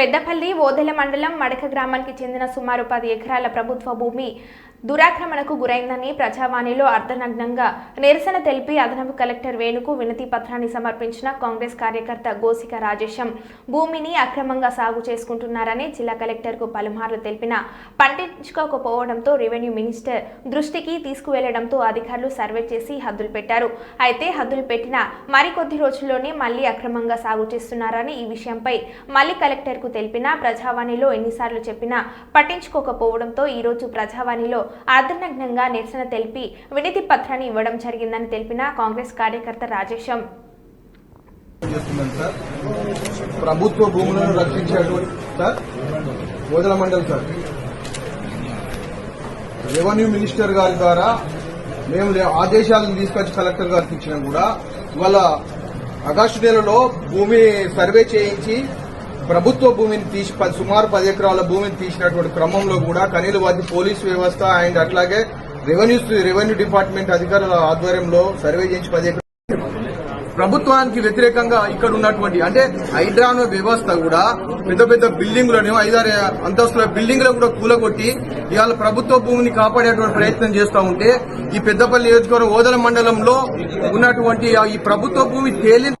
పెద్దపల్లి ఓదెల మండలం మడక గ్రామానికి చెందిన సుమారు పది ఎకరాల ప్రభుత్వ భూమి దురాక్రమణకు గురైందని ప్రజావాణిలో అర్ధనగ్నంగా నిరసన తెలిపి అదనపు కలెక్టర్ వేణుకు వినతి పత్రాన్ని సమర్పించిన కాంగ్రెస్ కార్యకర్త గోసిక రాజేశం భూమిని అక్రమంగా సాగు చేసుకుంటున్నారని జిల్లా కలెక్టర్కు పలుమార్లు తెలిపిన పట్టించుకోకపోవడంతో రెవెన్యూ మినిస్టర్ దృష్టికి తీసుకువెళ్ళడంతో అధికారులు సర్వే చేసి హద్దులు పెట్టారు. అయితే హద్దులు పెట్టిన మరికొద్ది రోజుల్లోనే మళ్ళీ అక్రమంగా సాగు చేస్తున్నారని ఈ విషయంపై మళ్ళీ కలెక్టర్కు తెలిపినా ప్రజావాణిలో ఎన్నిసార్లు చెప్పినా పట్టించుకోకపోవడంతో ఈరోజు ప్రజావాణిలో అర్ధనగ్నంగా నిరసన తెలిపి వినతి పత్రాన్ని ఇవ్వడం జరిగిందని తెలిపిన కాంగ్రెస్ కార్యకర్త రాజేశం. ప్రభుత్వ భూములను రక్షించేటువంటి సార్ ఓదల మండలి సార్. రెవెన్యూ మినిస్టర్ గారి ద్వారా మేము ఆదేశాలను తీసుకొచ్చి కలెక్టర్ గారికి ఇచ్చినా కూడా ఇవాళ ఆగస్టు నెలలో భూమి సర్వే చేయించి ప్రభుత్వ భూమిని తీసి పది- సుమారు పది ఎకరాల భూమిని తీసినటువంటి క్రమంలో కూడా కనీలు వాటి పోలీస్ వ్యవస్థ అండ్ అట్లాగే రెవెన్యూ రెవెన్యూ డిపార్ట్మెంట్ అధికారుల ఆధ్వర్యంలో సర్వే చేసి పది ఎకరాలు ప్రభుత్వానికి వ్యతిరేకంగా ఇక్కడ ఉన్నటువంటి అంటే హైడ్రానో వ్యవస్థ కూడా పెద్ద పెద్ద బిల్డింగులను ఐదారు అంతస్తుల బిల్డింగ్లను కూడా కూలగొట్టి ఇవాళ ప్రభుత్వ భూమిని కాపాడేటువంటి ప్రయత్నం చేస్తూ ఉంటే ఈ పెద్దపల్లి నియోజకవర్గం ఓదల మండలంలో ఉన్నటువంటి ఈ ప్రభుత్వ భూమి తేలి